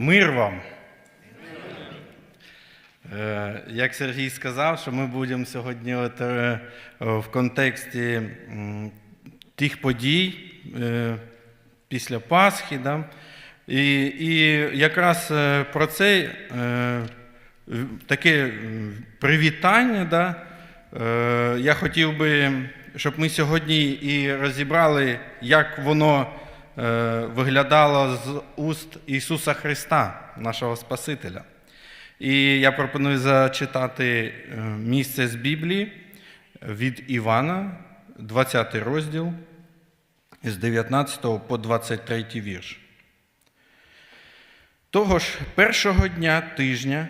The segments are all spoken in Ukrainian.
Мир вам! Е, Як Сергій сказав, що ми будемо сьогодні е, в контексті тих подій е, після Пасхи. Да? І, і якраз про це таке привітання. Да? Я хотів би, щоб ми сьогодні і розібрали, як воно виглядало з уст Ісуса Христа, нашого Спасителя. І я пропоную зачитати е, місце з Біблії від Івана, 20 розділ, з 19 по 23 вірш. Того ж першого дня тижня,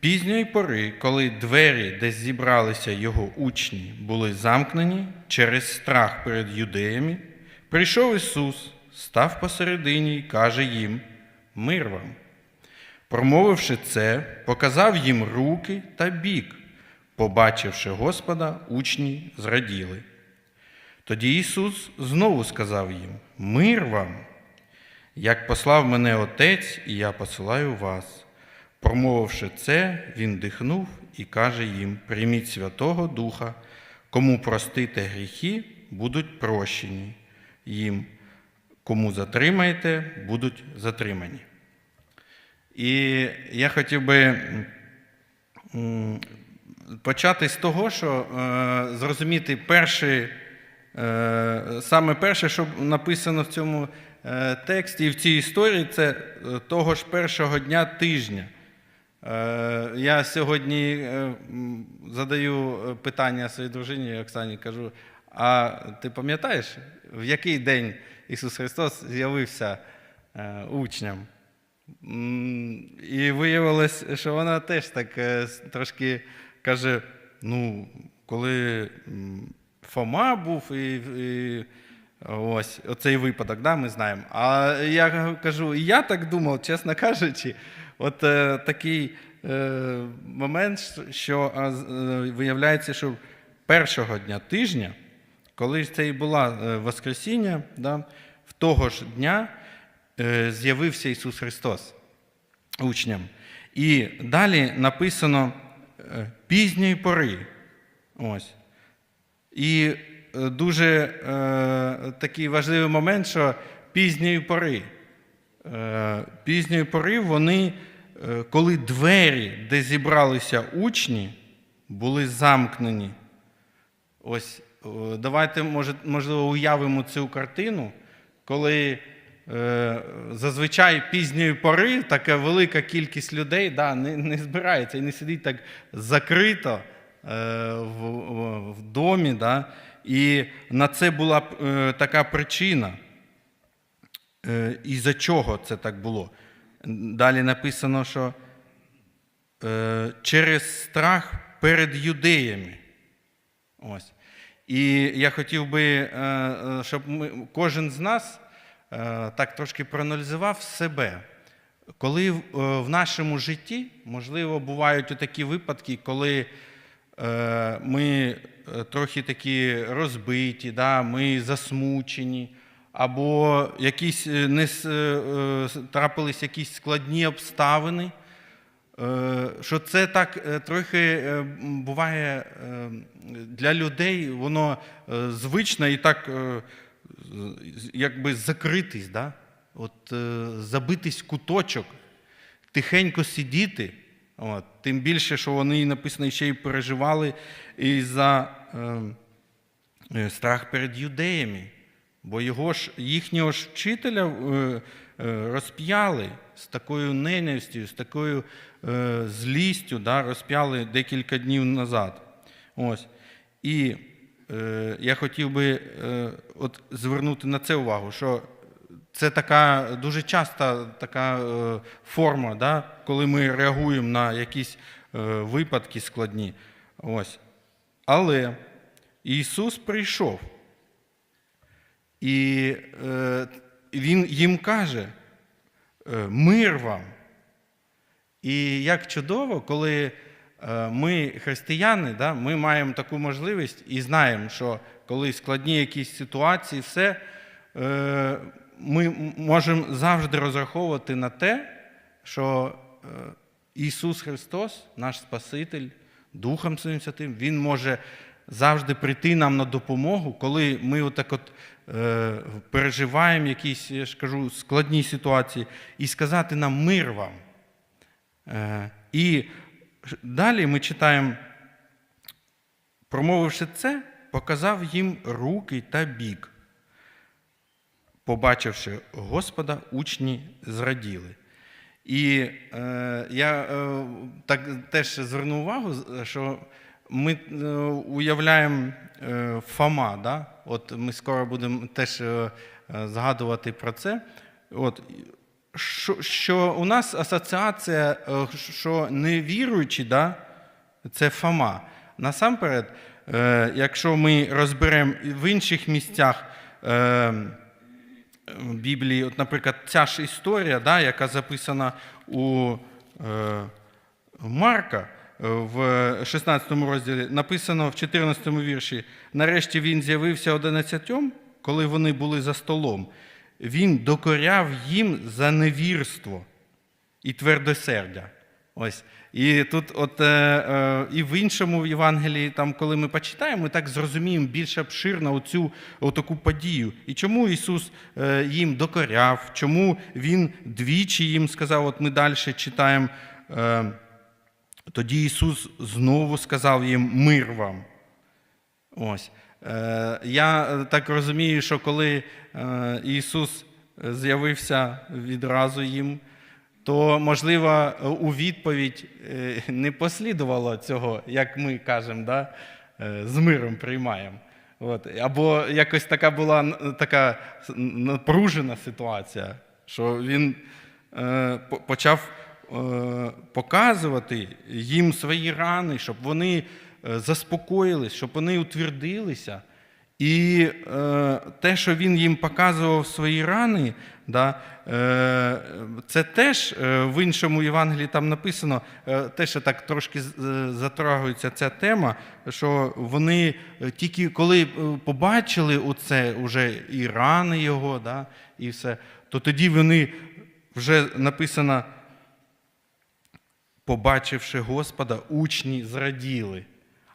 пізньої пори, коли двері, де зібралися його учні, були замкнені через страх перед юдеями, прийшов Ісус, став посередині і каже їм: Мир вам. Промовивши це, показав їм руки та бік. Побачивши Господа, учні зраділи. Тоді Ісус знову сказав їм: Мир вам! Як послав мене Отець, і я посилаю вас. Промовивши це, він дихнув і каже їм: Прийміть Святого Духа, кому простите гріхи, будуть прощені їм, кому затримаєте, будуть затримані. І я хотів би почати з того, що е, зрозуміти перший, е, саме перше, що написано в цьому е, тексті і в цій історії, це того ж першого дня тижня. Я сьогодні задаю питання своїй дружині Оксані, кажу: а ти пам'ятаєш, в який день Ісус Христос з'явився е, учням? І виявилось, що вона теж так е, трошки каже: ну, коли Фома був і, і ось оцей випадок, да, ми знаємо. А я кажу, і я так думав, чесно кажучи, от е, такий е, момент, що е, виявляється, що першого дня тижня, коли це і була е, Воскресіння, да, в того ж дня е, з'явився Ісус Христос учням. І далі написано е, пізньої пори. Ось. І дуже е, такий важливий момент, що пізньої пори. Е, пізньої пори вони, коли двері, де зібралися учні, були замкнені. Ось давайте, можливо, уявимо цю картину, коли е, зазвичай пізньої пори така велика кількість людей да, не, не збирається і не сидить так закрито е, в, в, домі. Да, і на це була е, така причина. Е, і за чого це так було? Далі написано, що е, через страх перед юдеями. Ось. І я хотів би, е, е, щоб ми, кожен з нас е, так трошки проаналізував себе. Коли в- нашому житті, можливо, бувають такі випадки, коли ми трохи такі розбиті, да, ми засмучені, або якісь не трапились якісь складні обставини. Е, що це так е, трохи е, буває для людей, воно звично і так якби закритись, да? От, забитись куточок, тихенько сидіти. От. Тим більше, що вони написано ще й переживали і за е, е, страх перед юдеями. Бо його ж, їхнього ж вчителя розп'яли з такою ненавистю, з такою е, злістю, да, розп'яли декілька днів назад. Ось. І е, я хотів би е, от звернути на це увагу, що це така дуже часта така е, форма, да, коли ми реагуємо на якісь е, випадки складні. Ось. Але Ісус прийшов. І е, він їм каже: мир вам. І як чудово, коли е, ми, християни, да, ми маємо таку можливість і знаємо, що коли складні якісь ситуації, все, е, ми можемо завжди розраховувати на те, що е, Ісус Христос, наш Спаситель, Духом Своїм Святим, Він може завжди прийти нам на допомогу, коли ми отак от е, переживаємо якісь, я ж кажу, складні ситуації, і сказати нам мир вам. Е, і далі ми читаємо, промовивши це, показав їм руки та бік. Побачивши Господа, учні зраділи. І е, я е, так теж звернув увагу, що ми е, уявляємо е, Фома, да? от ми скоро будемо теж е, згадувати про це. От, що, що у нас асоціація, що невіруючі, да? це Фома. Насамперед, якщо ми розберемо в інших місцях. Біблії, от, наприклад, ця ж історія, да, яка записана у Марка в 16 розділі, написано в 14 вірші: нарешті він з'явився одинадцятьом, коли вони були за столом. Він докоряв їм за невірство і твердосердя. Ось. І тут, от, е, е, і в іншому Євангелії, там, коли ми почитаємо, ми так зрозуміємо більш обширно оцю отаку подію. І чому Ісус е, їм докоряв, чому Він двічі їм сказав, от ми далі читаємо. Е, тоді Ісус знову сказав їм мир вам. Ось. Е, Я так розумію, що коли е, Ісус з'явився відразу їм, то, можливо, у відповідь е, не послідувало цього, як ми кажемо, да? е, з миром приймаємо. От. Або якось така була така напружена ситуація, що він е, почав е, показувати їм свої рани, щоб вони е, заспокоїлись, щоб вони утвердилися. І е, те, що він їм показував свої рани, е, це теж е, в іншому Євангелії там написано, е, що так трошки е, затрагується ця тема, що вони е, тільки коли е, побачили оце уже і рани його, і все, то тоді вони вже написано, побачивши Господа, учні зраділи.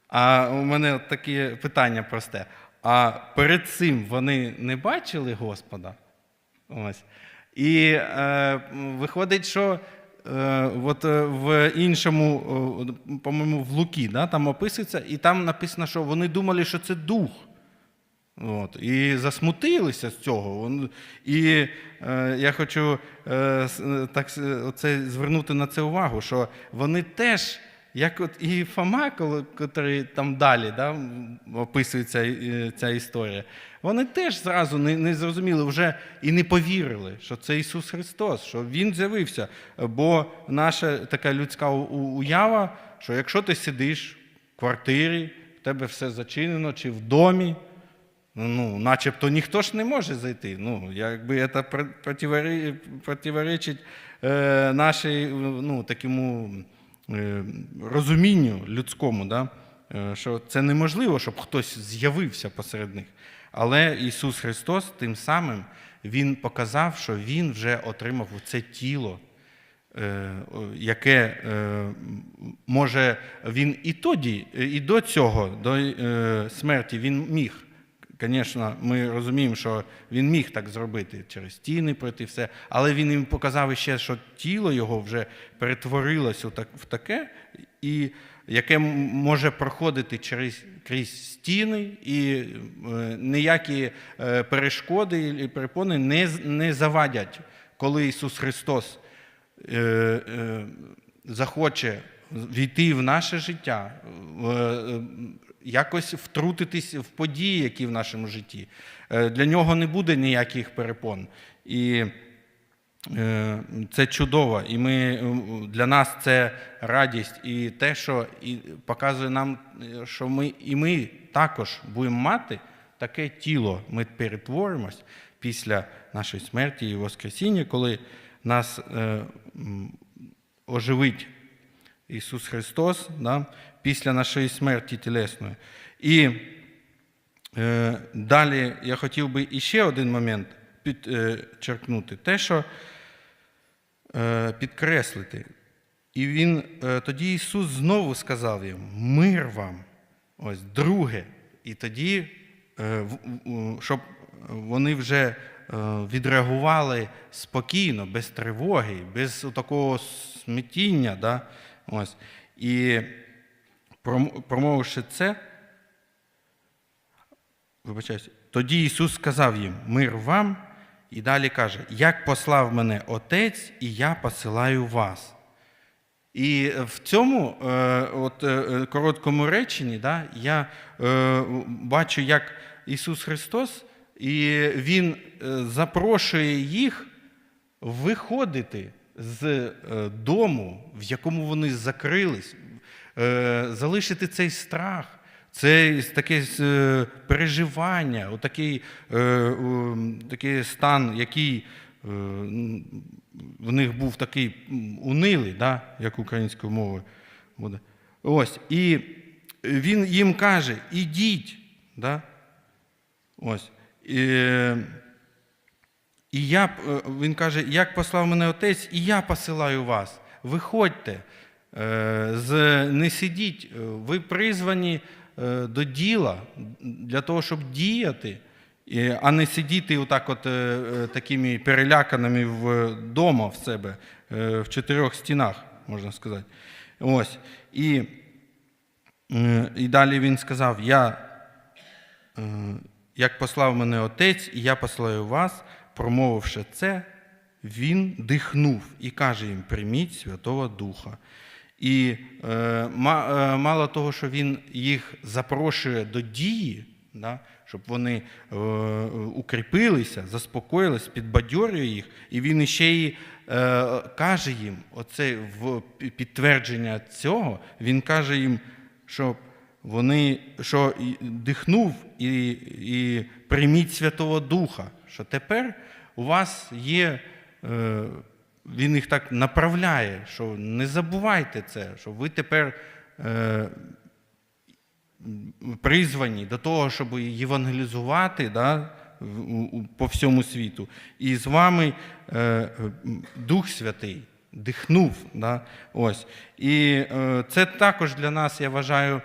А у мене таке питання просте. А перед цим вони не бачили Господа? Ось. І е, виходить, що е, от е, в іншому, е, по-моєму, в Лукі, да, там описується, і там написано, що вони думали, що це дух. От, і засмутилися з цього. І е, я хочу е, е, так оце, звернути на це увагу, що вони теж, як от і Фома, котрий там далі да, описується е, ця історія, вони теж зразу не, не зрозуміли вже і не повірили, що це Ісус Христос, що Він з'явився. Бо наша така людська уява, що якщо ти сидиш в квартирі, в тебе все зачинено, чи в домі, Ну, начебто ніхто ж не може зайти. Ну, якби це противоречить е, нашій ну, такому е, розумінню людському, да? е, що це неможливо, щоб хтось з'явився посеред них. Але Ісус Христос тим самим Він показав, що Він вже отримав це тіло, е, яке е, може він і тоді, і до цього, до е, смерті, він міг. Звісно, ми розуміємо, що він міг так зробити через стіни пройти все, але він їм показав ще, що тіло його вже перетворилося в таке, і яке може проходити через крізь стіни, і е, ніякі е, перешкоди і перепони не, не завадять, коли Ісус Христос е, е, захоче війти в наше життя, е, якось втрутитись в події, які в нашому житті. Е, Для нього не буде ніяких перепон. І е, це чудово. І ми, е, для нас це радість і те, що і показує нам, що ми, і ми також будемо мати таке тіло. Ми перетворимось після нашої смерті і Воскресіння, коли нас оживить Ісус Христос да, після нашої смерті тілесної. І е, далі я хотів би іще один момент підчеркнути. Те, що е, підкреслити. І він, е, тоді Ісус знову сказав їм: мир вам. Ось друге. І тоді, е, щоб вони вже е, відреагували спокійно, без тривоги, без такого смятіння. Да? Ось. І промовивши це, вибачаюсь, тоді Ісус сказав їм: Мир вам, і далі каже: Як послав мене Отець, і я посилаю вас. І в цьому е, от, е, короткому реченні да, я е, бачу, як Ісус Христос, і Він е, запрошує їх виходити з е, дому, в якому вони закрились, е, залишити цей страх, це таке е, переживання, отакий, е, е, такий стан, який е, в них був такий унилий, да, як українською мовою буде. Ось, і він їм каже: ідіть. Да? Ось. І, і я, е, він каже, як послав мене отець, і я посилаю вас. Виходьте, е, не сидіть, е, ви призвані е, до діла для того, щоб діяти, а не сидіти отак от, е, е, такими переляканими вдома в себе, е, в чотирьох стінах, можна сказати. Ось. І, е, і далі він сказав: Я Е, як послав мене отець, і я посилаю вас, промовивши це, він дихнув і каже їм: прийміть Святого Духа. І е, е, мало того, що він їх запрошує до дії, да, щоб вони е, укріпилися, заспокоїлись, підбадьорює їх, і він іще й каже їм, оце в підтвердження цього, він каже їм, що вони що дихнув і, і прийміть Святого Духа, що тепер у вас є, він їх так направляє, що не забувайте це, що ви тепер е, призвані до того, щоб євангелізувати да, по всьому світу. І з вами е, Дух Святий дихнув. Да, ось. І е, це також для нас, я вважаю,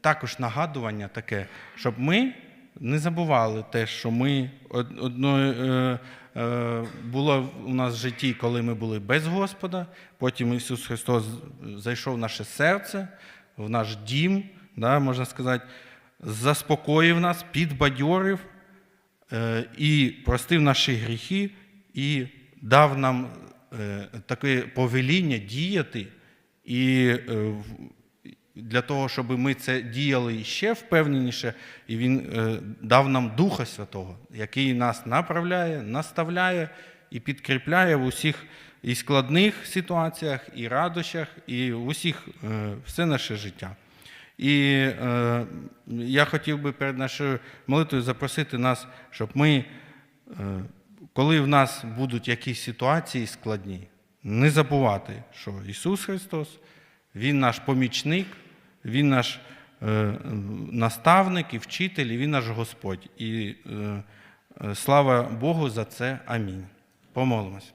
також нагадування таке, щоб ми не забували те, що ми од- одною. Е, е, було у нас в житті, коли ми були без Господа, потім Ісус Христос зайшов в наше серце, в наш дім, да, можна сказати, заспокоїв нас, підбадьорив е, і простив наші гріхи, і дав нам таке повеління діяти, і для того, щоб ми це діяли ще впевненіше, і Він е, дав нам Духа Святого, який нас направляє, наставляє і підкріпляє в усіх і складних ситуаціях, і радощах, і в усіх е, все наше життя. І е, я хотів би перед нашою молитвою запросити нас, щоб ми, коли в нас будуть якісь ситуації складні, не забувати, що Ісус Христос, Він наш помічник, Він наш е, наставник і вчитель, і Він наш Господь. І е, е, слава Богу за це. Амінь. Помолимось.